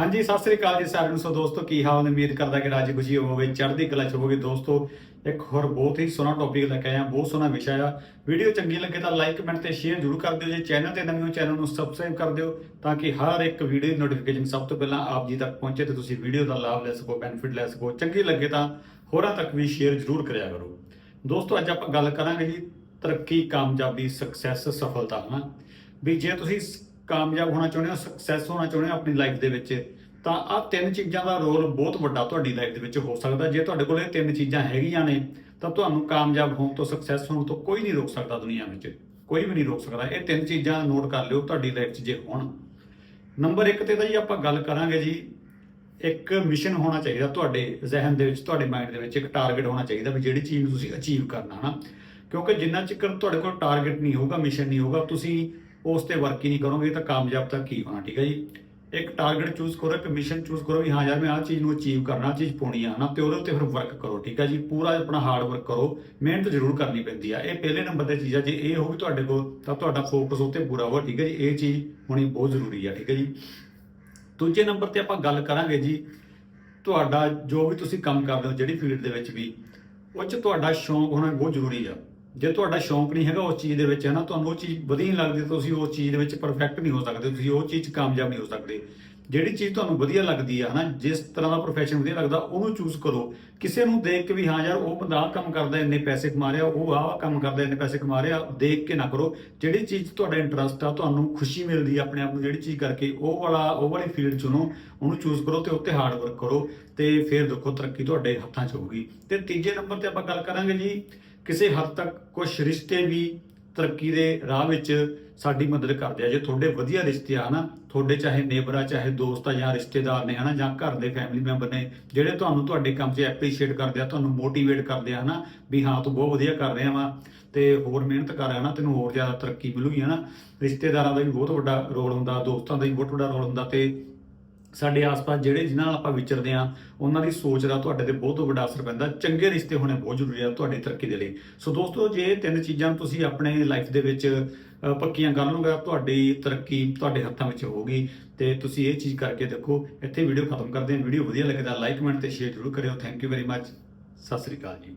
ਹਾਂਜੀ, ਸਤਿ ਸ੍ਰੀ ਅਕਾਲ ਜੀ ਸਾਰਿਆਂ ਨੂੰ। ਸੋ ਦੋਸਤੋ, ਕੀ ਹਾਲ ਨੇ? ਉਮੀਦ ਕਰਦਾ ਕਿ ਰਾਜੀ ਖੁਸ਼ੀ ਹੋਵੋਗੇ, ਚੜ੍ਹਦੀ ਕਲਾ ਚ ਹੋਵੋਗੇ। ਦੋਸਤੋ, ਇੱਕ ਹੋਰ ਬਹੁਤ ਹੀ ਸੋਹਣਾ ਟੌਪਿਕ ਲੈ ਕੇ ਆਇਆ ਬਹੁਤ ਸੋਹਣਾ ਵਿਸ਼ਾ ਆ। ਵੀਡੀਓ ਚੰਗੀ ਲੱਗੇ ਤਾਂ ਲਾਈਕ ਕਮੈਂਟ ਤੇ ਸ਼ੇਅਰ ਜ਼ਰੂਰ ਕਰ ਦਿਓ ਜੇ। ਚੈਨਲ ਤੇ ਨਵੇਂ ਹੋ ਚੈਨਲ ਨੂੰ ਸਬਸਕ੍ਰਾਈਬ ਕਰ ਦਿਓ ਤਾਂ ਕਿ ਹਰ ਇੱਕ ਵੀਡੀਓ ਦੀ ਨੋਟੀਫਿਕੇਸ਼ਨ ਸਭ ਤੋਂ ਪਹਿਲਾਂ ਆਪ ਜੀ ਤੱਕ ਪਹੁੰਚੇ ਤੇ ਤੁਸੀਂ ਵੀਡੀਓ ਦਾ ਲਾਭ ਲੈ ਸਕੋ ਬੈਨੀਫਿਟ ਲੈ ਸਕੋ। ਚੰਗੀ ਲੱਗੇ ਤਾਂ ਹੋਰਾਂ ਤੱਕ ਵੀ ਸ਼ੇਅਰ ਜ਼ਰੂਰ ਕਰਿਆ ਕਰੋ। ਦੋਸਤੋ, ਅੱਜ ਆਪਾਂ ਗੱਲ ਕਰਾਂਗੇ ਜੀ ਤਰੱਕੀ, ਕਾਮਯਾਬੀ ਸਕਸੈਸ ਸਫਲਤਾ, ਹਨਾ? ਵੀ ਜੇ ਤੁਸੀਂ ਸ- ਕਾਮਯਾਬ ਹੋਣਾ ਚਾਹੁੰਦੇ ਹੋ ਸਕਸੈਸ ਹੋਣਾ ਚਾਹੁੰਦੇ ਹੋ ਆਪਣੀ ਲਾਈਫ ਦੇ ਵਿੱਚ, ਤਾਂ ਆਹ ਤਿੰਨ ਚੀਜ਼ਾਂ ਦਾ ਰੋਲ ਬਹੁਤ ਵੱਡਾ ਤੁਹਾਡੀ ਲਾਈਫ ਦੇ ਵਿੱਚ ਹੋ ਸਕਦਾ। ਜੇ ਤੁਹਾਡੇ ਕੋਲ ਇਹ ਤਿੰਨ ਚੀਜ਼ਾਂ ਹੈਗੀਆਂ ਨੇ, ਤਾਂ ਤੁਹਾਨੂੰ ਕਾਮਯਾਬ ਹੋਣ ਤੋਂ ਸਕਸੈਸ ਹੋਣ ਤੋਂ ਕੋਈ ਨਹੀਂ ਰੋਕ ਸਕਦਾ ਦੁਨੀਆ ਵਿੱਚ। ਕੋਈ ਵੀ ਨਹੀਂ ਰੋਕ ਸਕਦਾ। ਇਹ ਤਿੰਨ ਚੀਜ਼ਾਂ ਨੋਟ ਕਰ ਲਿਓ ਤੁਹਾਡੀ ਲਾਈਫ 'ਚ ਜੇ ਹੋਣ। ਨੰਬਰ 1 ਤੇ ਤਾਂ ਜੀ ਆਪਾਂ ਗੱਲ ਕਰਾਂਗੇ ਜੀ, ਇੱਕ ਮਿਸ਼ਨ ਹੋਣਾ ਚਾਹੀਦਾ ਤੁਹਾਡੇ ਜ਼ਿਹਨ ਦੇ ਵਿੱਚ, ਤੁਹਾਡੇ ਮਾਈਂਡ ਦੇ ਵਿੱਚ, ਇੱਕ ਟਾਰਗੇਟ ਹੋਣਾ ਚਾਹੀਦਾ ਵੀ ਜਿਹੜੀ ਚੀਜ਼ ਨੂੰ ਤੁਸੀਂ ਅਚੀਵ ਕਰਨਾ ਹਨਾ। ਕਿਉਂਕਿ ਜਿੰਨਾ ਚਿਰ ਤੁਹਾਡੇ ਕੋਲ ਟਾਰਗੇਟ ਨਹੀਂ ਹੋਊਗਾ ਮਿਸ਼ਨ ਨਹੀਂ ਹੋਊਗਾ, ਤੁਸੀਂ ਉਸ ਤੇ ਵਰਕ ਹੀ ਨਹੀਂ ਕਰੋਗੇ, ਤਾਂ ਕਾਮਯਾਬ ਤਾਂ ਕੀ ਹੋਣਾ, ਠੀਕ ਹੈ ਜੀ? ਇੱਕ ਟਾਰਗੇਟ ਚੂਜ਼ ਕਰੋ, ਇੱਕ ਮਿਸ਼ਨ ਚੂਜ਼ ਕਰੋ ਵੀ ਹਾਂ ਯਾਰ, ਮੈਂ ਆਹ ਚੀਜ਼ ਨੂੰ ਅਚੀਵ ਕਰਨਾ, ਆਹ ਚੀਜ਼ ਪਾਉਣੀ ਆ ਨਾ ਤੇ ਉਹਦੇ ਉੱਤੇ ਫਿਰ ਵਰਕ ਕਰੋ, ਠੀਕ ਹੈ ਜੀ? ਪੂਰਾ ਆਪਣਾ ਹਾਰਡ ਵਰਕ ਕਰੋ, ਮਿਹਨਤ ਜ਼ਰੂਰ ਕਰਨੀ ਪੈਂਦੀ ਆ। ਇਹ ਪਹਿਲੇ ਨੰਬਰ ਤੇ ਚੀਜ਼ ਆ, ਜੇ ਇਹ ਹੋਵੇ ਤੁਹਾਡੇ ਕੋਲ, ਤਾਂ ਤੁਹਾਡਾ ਫੋਕਸ ਉੱਤੇ ਪੂਰਾ ਹੋਵੇ ਠੀਕ ਹੈ ਜੀ? ਇਹ ਚੀਜ਼ ਹੋਣੀ ਬਹੁਤ ਜ਼ਰੂਰੀ ਆ, ਠੀਕ ਹੈ ਜੀ? ਦੂਜੇ ਨੰਬਰ ਤੇ ਆਪਾਂ ਗੱਲ ਕਰਾਂਗੇ ਜੀ, ਤੁਹਾਡਾ ਜੋ ਵੀ ਤੁਸੀਂ ਕੰਮ ਕਰਦੇ ਹੋ, ਜਿਹੜੀ ਫੀਲਡ ਦੇ ਵਿੱਚ ਵੀ, ਉਹ 'ਚ ਤੁਹਾਡਾ ਸ਼ੌਂਕ ਹੋਣਾ ਬਹੁਤ ਜ਼ਰੂਰੀ ਆ। ਜੇ ਤੁਹਾਡਾ ਸ਼ੌਂਕ ਨਹੀਂ ਹੈਗਾ ਉਸ ਚੀਜ਼ ਦੇ ਵਿੱਚ ਹੈ ਨਾ ਤੁਹਾਨੂੰ ਉਹ ਚੀਜ਼ ਵਧੀਆ ਨਹੀਂ ਲੱਗਦੀ ਤਾਂ ਤੁਸੀਂ ਉਸ ਚੀਜ਼ ਦੇ ਵਿੱਚ ਪਰਫੈਕਟ ਨਹੀਂ ਹੋ ਸਕਦੇ, ਤੁਸੀਂ ਉਹ ਚੀਜ਼ 'ਚ ਕਾਮਯਾਬ ਨਹੀਂ ਹੋ ਸਕਦੇ। ਜਿਹੜੀ ਚੀਜ਼ ਤੁਹਾਨੂੰ ਵਧੀਆ ਲੱਗਦੀ ਆ, ਹਨਾ, ਜਿਸ ਤਰ੍ਹਾਂ ਦਾ ਪ੍ਰੋਫੈਸ਼ਨ ਵਧੀਆ ਲੱਗਦਾ, ਉਹਨੂੰ ਚੂਜ਼ ਕਰੋ। ਕਿਸੇ ਨੂੰ ਦੇਖ ਕੇ ਵੀ, ਹਾਂ ਯਾਰ, ਉਹ ਬੰਦਾ ਆਹ ਕੰਮ ਕਰਦਾ, ਇੰਨੇ ਪੈਸੇ ਕਮਾ ਰਿਹਾ, ਉਹ ਆਹ ਕੰਮ ਕਰਦਾ, ਇੰਨੇ ਪੈਸੇ ਕਮਾ ਰਿਹਾ, ਦੇਖ ਕੇ ਨਾ ਕਰੋ। ਜਿਹੜੀ ਚੀਜ਼ 'ਚ ਤੁਹਾਡਾ ਇੰਟਰਸਟ ਆ, ਤੁਹਾਨੂੰ ਖੁਸ਼ੀ ਮਿਲਦੀ ਆ ਆਪਣੇ ਆਪ ਨੂੰ, ਜਿਹੜੀ ਚੀਜ਼ ਕਰਕੇ, ਉਹ ਵਾਲਾ, ਉਹ ਵਾਲੀ ਫੀਲਡ ਚੁਣੋ ਉਹਨੂੰ ਚੂਜ਼ ਕਰੋ ਤੇ ਉੱਤੇ ਹਾਰਡ ਵਰਕ ਕਰੋ ਤੇ ਫਿਰ ਦੇਖੋ ਤਰੱਕੀ ਤੁਹਾਡੇ ਹੱਥਾਂ 'ਚ ਹੋਊਗੀ। ਤੇ ਤੀਜੇ ਨੰਬਰ ਤੇ ਆਪਾਂ ਗੱਲ ਕਰਾਂਗੇ ਜੀ ਕਿਸੇ ਹੱਦ ਤੱਕ ਕੁਝ ਰਿਸ਼ਤੇ ਵੀ ਤਰੱਕੀ ਦੇ ਰਾਹ ਵਿੱਚ ਸਾਡੀ ਮਦਦ ਕਰਦੇ ਆ। ਜੇ ਤੁਹਾਡੇ ਵਧੀਆ ਰਿਸ਼ਤੇ ਆ ਨਾ, ਤੁਹਾਡੇ ਚਾਹੇ ਨੇਬਰ ਆ, ਚਾਹੇ ਦੋਸਤ ਆ ਜਾਂ ਰਿਸ਼ਤੇਦਾਰ ਨੇ ਹਨਾ, ਜਾਂ ਘਰ ਦੇ ਫੈਮਿਲੀ ਮੈਂਬਰ ਨੇ, ਜਿਹੜੇ ਤੁਹਾਨੂੰ ਤੁਹਾਡੇ ਕੰਮ 'ਚ ਐਪਰੀਸ਼ੀਏਟ ਕਰਦੇ ਆ, ਤੁਹਾਨੂੰ ਮੋਟੀਵੇਟ ਕਰਦੇ ਆ ਹਨਾ, ਵੀ ਹਾਂ, ਤੂੰ ਬਹੁਤ ਵਧੀਆ ਕਰ ਰਿਹਾ ਵਾ ਤੇ ਹੋਰ ਮਿਹਨਤ ਕਰ ਰਿਹਾ ਨਾ, ਤੈਨੂੰ ਹੋਰ ਜ਼ਿਆਦਾ ਤਰੱਕੀ ਮਿਲੂਗੀ ਹਨਾ। ਰਿਸ਼ਤੇਦਾਰਾਂ ਦਾ ਵੀ ਬਹੁਤ ਵੱਡਾ ਰੋਲ ਹੁੰਦਾ, ਦੋਸਤਾਂ ਦਾ ਵੀ ਬਹੁਤ ਵੱਡਾ ਰੋਲ ਹੁੰਦਾ ਤੇ ਸਾਡੇ ਆਸ-ਪਾਸ ਜਿਹੜੇ ਜਿਨ੍ਹਾਂ ਨਾਲ ਆਪਾਂ ਵਿਚਰਦੇ ਆ ਉਹਨਾਂ ਦੀ ਸੋਚ ਦਾ ਤੁਹਾਡੇ ਤੇ ਬਹੁਤ ਵੱਡਾ ਅਸਰ ਪੈਂਦਾ। ਚੰਗੇ ਰਿਸ਼ਤੇ ਹੋਣੇ ਬਹੁਤ ਜ਼ਰੂਰੀ ਆ ਤੁਹਾਡੀ ਤਰੱਕੀ ਦੇ ਲਈ। ਸੋ ਦੋਸਤੋ, ਜੇ ਤਿੰਨ ਚੀਜ਼ਾਂ ਤੁਸੀਂ ਆਪਣੇ ਲਾਈਫ ਦੇ ਵਿੱਚ ਪੱਕੀਆਂ ਕਰ ਲਓਗੇ, ਤੁਹਾਡੀ ਤਰੱਕੀ ਤੁਹਾਡੇ ਹੱਥਾਂ ਵਿੱਚ ਹੋਊਗੀ। ਤੇ ਤੁਸੀਂ ਇਹ ਚੀਜ਼ ਕਰਕੇ ਦੇਖੋ, ਇੱਥੇ ਵੀਡੀਓ ਖਤਮ ਕਰਦੇ ਹਾਂ। ਵੀਡੀਓ ਵਧੀਆ ਲੱਗੇ ਤਾਂ ਲਾਈਕ ਕਮੈਂਟ ਤੇ ਸ਼ੇਅਰ ਜ਼ਰੂਰ ਕਰਿਓ। Thank you very much Sat Sri ਅਕਾਲ ਜੀ।